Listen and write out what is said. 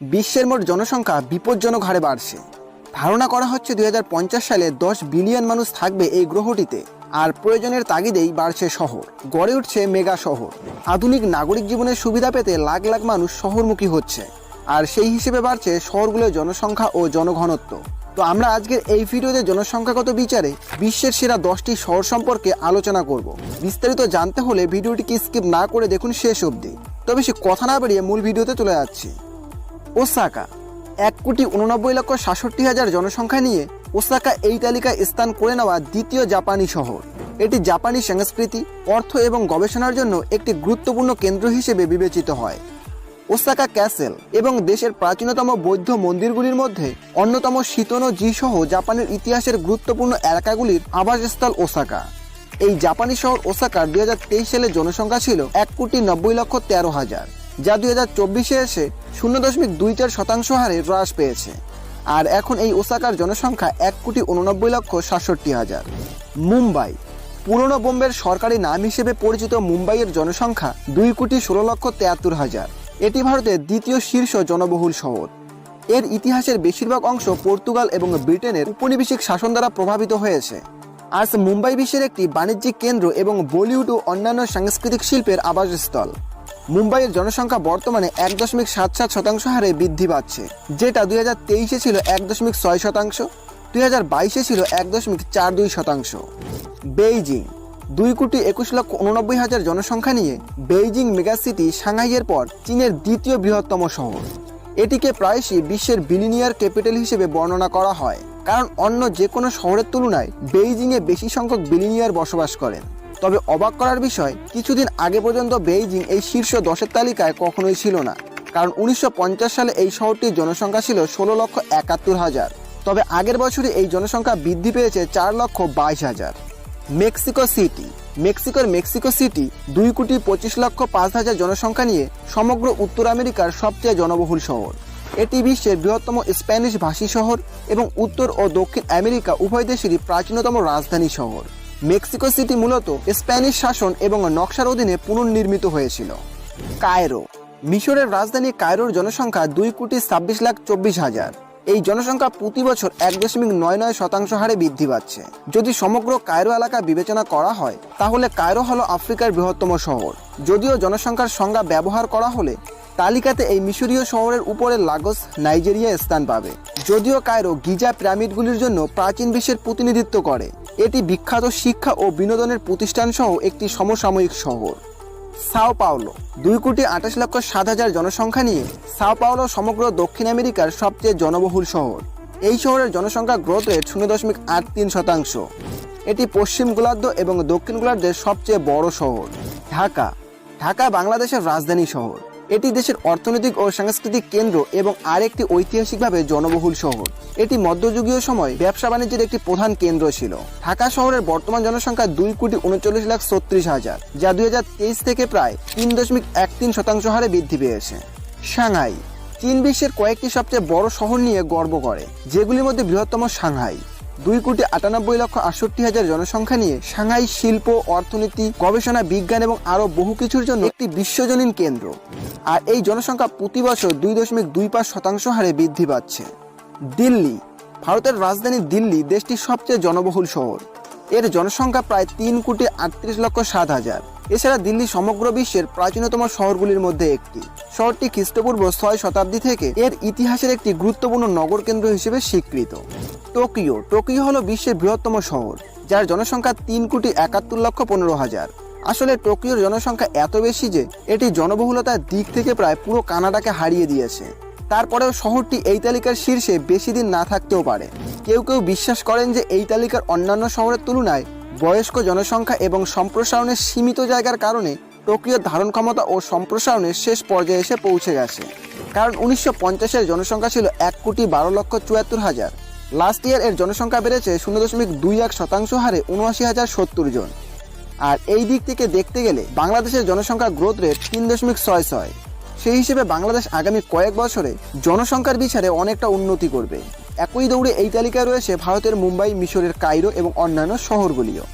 বিশ্বের মোট জনসংখ্যা বিপজ্জনক হারে বাড়ছে। ধারণা করা হচ্ছে দুই হাজার পঞ্চাশ সালে দশ বিলিয়ন মানুষ থাকবে এই গ্রহটিতে, আর প্রয়োজনের তাগিদেই বাড়ছে শহর, গড়ে উঠছে মেগা শহর। আধুনিক নাগরিক জীবনের সুবিধা পেতে লাখ লাখ মানুষ শহরমুখী হচ্ছে, আর সেই হিসেবে বাড়ছে শহরগুলোর জনসংখ্যা ও জনঘনত্ব। তো আমরা আজকের এই ভিডিওতে জনসংখ্যাগত বিচারে বিশ্বের সেরা দশটি শহর সম্পর্কে আলোচনা করব। বিস্তারিত জানতে হলে ভিডিওটিকে স্কিপ না করে দেখুন শেষ অবধি। তবে সে কথা না বাড়িয়ে মূল ভিডিওতে চলে যাচ্ছি। ওসাকা। এক কোটি উননব্বই লক্ষ সাতষট্টি হাজার জনসংখ্যা নিয়ে ওসাকা এই তালিকায় স্থান করে নেওয়া দ্বিতীয় জাপানি শহর। এটি জাপানি সংস্কৃতি, অর্থ এবং গবেষণার জন্য একটি গুরুত্বপূর্ণ কেন্দ্র হিসেবে বিবেচিত হয়। ওসাকা ক্যাসেল এবং দেশের প্রাচীনতম বৌদ্ধ মন্দিরগুলির মধ্যে অন্যতম শীতনো জি সহ জাপানের ইতিহাসের গুরুত্বপূর্ণ এলাকাগুলির আবাসস্থল ওসাকা। এই জাপানি শহর ওসাকার দুই সালে জনসংখ্যা ছিল এক কোটি নব্বই লক্ষ তেরো হাজার। যা দুই হাজার চব্বিশে এসে শূন্য দশমিক দুই চার শতাংশ হারে হ্রাস পেয়েছে। আর এখন এই ওসাকার জনসংখ্যা এক কোটি উননব্বই লক্ষ সাতষট্টি হাজার। মুম্বাই, পুরনো বোম্বের সরকারি নাম হিসেবে পরিচিত মুম্বাইয়ের জনসংখ্যা দুই কোটি ষোলো লক্ষ তেয়াত্তর হাজার। এটি ভারতের দ্বিতীয় শীর্ষ জনবহুল শহর। এর ইতিহাসের বেশিরভাগ অংশ পর্তুগাল এবং ব্রিটেনের উপনিবেশিক শাসন দ্বারা প্রভাবিত হয়েছে। আজ মুম্বাই বিশ্বের একটি বাণিজ্যিক কেন্দ্র এবং বলিউড ও অন্যান্য সাংস্কৃতিক শিল্পের আবাসস্থল। মুম্বাইয়ের জনসংখ্যা বর্তমানে এক দশমিক সাত সাত শতাংশ হারে বৃদ্ধি পাচ্ছে, যেটা দুই হাজার তেইশে ছিল এক দশমিক ছয় শতাংশ, দুই হাজার বাইশে ছিল এক দশমিক চার দুই শতাংশ। বেইজিং, দুই কোটি একুশ লক্ষ উননব্বই হাজার জনসংখ্যা নিয়ে বেইজিং মেগাসিটি সাংহাইয়ের পর চীনের দ্বিতীয় বৃহত্তম শহর। এটিকে প্রায়শই বিশ্বের বিলিনিয়ার ক্যাপিটাল হিসেবে বর্ণনা করা হয়, কারণ অন্য যে কোনো শহরের তুলনায় বেইজিংয়ে বেশি সংখ্যক বিলিনিয়ার বসবাস করেন। তবে অবাক করার বিষয়, কিছুদিন আগে পর্যন্ত বেইজিং এই শীর্ষ দশের তালিকায় কখনোই ছিল না। কারণ উনিশশো পঞ্চাশ সালে এই শহরটির জনসংখ্যা ছিল ষোলো লক্ষ একাত্তর হাজার। তবে আগের বছরই এই জনসংখ্যা বৃদ্ধি পেয়েছে চার লক্ষ বাইশ হাজার। মেক্সিকো সিটি, মেক্সিকোর মেক্সিকো সিটি দুই কোটি পঁচিশ লক্ষ পাঁচ হাজার জনসংখ্যা নিয়ে সমগ্র উত্তর আমেরিকার সবচেয়ে জনবহুল শহর। এটি বিশ্বের বৃহত্তম স্প্যানিশ ভাষী শহর এবং উত্তর ও দক্ষিণ আমেরিকা উভয় দেশেরই প্রাচীনতম রাজধানী শহর। মেক্সিকো সিটি মূলত স্প্যানিশ শাসন এবং নকশার অধীনে পুনর্নির্মিত হয়েছিল। কায়রো। মিশরের রাজধানী কায়রোর জনসংখ্যা দুই কোটি ছাব্বিশ লাখ চব্বিশ হাজার। এই জনসংখ্যা প্রতি বছর এক দশমিক নয় নয় শতাংশ হারে বৃদ্ধি পাচ্ছে। যদি সমগ্র কায়রো এলাকা বিবেচনা করা হয়, তাহলে কায়রো হলো আফ্রিকার বৃহত্তম শহর। যদিও জনসংখ্যার সংজ্ঞা ব্যবহার করা হলে, তালিকাতে এই মিশরীয় শহরের উপরে লাগোস, নাইজেরিয়া স্থান পাবে। যদিও কায়রো গিজা পিরামিডগুলির জন্য প্রাচীন বিশ্বের প্রতিনিধিত্ব করে। এটি বিখ্যাত শিক্ষা ও বিনোদনের প্রতিষ্ঠান সহ একটি সমসাময়িক শহর। সাও পাওলো, দুই কোটি আঠাশ লক্ষ সাত হাজার জনসংখ্যা নিয়ে সাও পাওলো সমগ্র দক্ষিণ আমেরিকার সবচেয়ে জনবহুল শহর। এই শহরের জনসংখ্যা গ্রোথ রেট শূন্য দশমিক আট তিন শতাংশ। এটি পশ্চিম গোলার্ধ এবং দক্ষিণ গোলার্ধের সবচেয়ে বড় শহর, ঢাকা। ঢাকা বাংলাদেশের রাজধানী শহর। এটি দেশের অর্থনৈতিক ও সাংস্কৃতিক কেন্দ্র এবং আরেকটি ঐতিহাসিকভাবে জনবহুল শহর। এটি মধ্যযুগীয় সময় ব্যবসা বাণিজ্যের একটি প্রধান কেন্দ্র ছিল। ঢাকা শহরের বর্তমান জনসংখ্যা দুই কোটি উনচল্লিশ লাখ ছত্রিশ হাজার, যা দুই হাজার তেইশ থেকে প্রায় তিন দশমিক এক তিন শতাংশ হারে বৃদ্ধি পেয়েছে। সাংহাই, চীন বিশ্বের কয়েকটি সবচেয়ে বড় শহর নিয়ে গর্ব করে, যেগুলির মধ্যে বৃহত্তম সাংহাই। দুই কোটি আটানব্বই লক্ষ আটষট্টি হাজার জনসংখ্যা নিয়ে সাংহাই শিল্প, অর্থনীতি, গবেষণা, বিজ্ঞান এবং আরও বহু কিছুর জন্য একটি বিশ্বজনীন কেন্দ্র। আর এই জনসংখ্যা প্রতি বছর দুই দশমিক দুই পাঁচ শতাংশ হারে বৃদ্ধি পাচ্ছে। দিল্লি, ভারতের রাজধানী দিল্লি দেশটির সবচেয়ে জনবহুল শহর। এর জনসংখ্যা প্রায় তিন কোটি আটত্রিশ লক্ষ সাত হাজার। এছাড়া দিল্লি সমগ্র বিশ্বের প্রাচীনতম শহরগুলির মধ্যে একটি। শহরটি খ্রিস্টপূর্ব ছয় শতাব্দী থেকে এর ইতিহাসের একটি গুরুত্বপূর্ণ নগর কেন্দ্র হিসেবে স্বীকৃত। টোকিও। টোকিও হলো বিশ্বের বৃহত্তম শহর, যার জনসংখ্যা তিন কোটি একাত্তর লক্ষ পনেরো হাজার। আসলে টোকিওর জনসংখ্যা এত বেশি যে এটি জনবহুলতার দিক থেকে প্রায় পুরো কানাডাকে হারিয়ে দিয়েছে। তারপরেও শহরটি এই তালিকার শীর্ষে বেশি দিন না থাকতেও পারে। কেউ কেউ বিশ্বাস করেন যে এই তালিকার অন্যান্য শহরের তুলনায় বয়স্ক জনসংখ্যা এবং সম্প্রসারণের সীমিত জায়গার কারণে টোকিওর ধারণ ক্ষমতা ও সম্প্রসারণের শেষ পর্যায়ে এসে পৌঁছে গেছে। কারণ উনিশশো পঞ্চাশের জনসংখ্যা ছিল এক কোটি বারো লক্ষ চুয়াত্তর হাজার। লাস্ট ইয়ার এর জনসংখ্যা বেড়েছে শূন্য দশমিক দুই এক শতাংশ হারে উনআশি হাজার সত্তর জন। আর এই দিক থেকে দেখতে গেলে বাংলাদেশের জনসংখ্যা গ্রোথ রেট তিন দশমিক ছয় ছয়। সেই হিসেবে বাংলাদেশ আগামী কয়েক বছরে জনসংখ্যার বিচারে অনেকটা উন্নতি করবে। একই দৌড়ে এই তালিকায় রয়েছে ভারতের মুম্বাই, মিশরের কায়রো এবং অন্যান্য শহরগুলিও।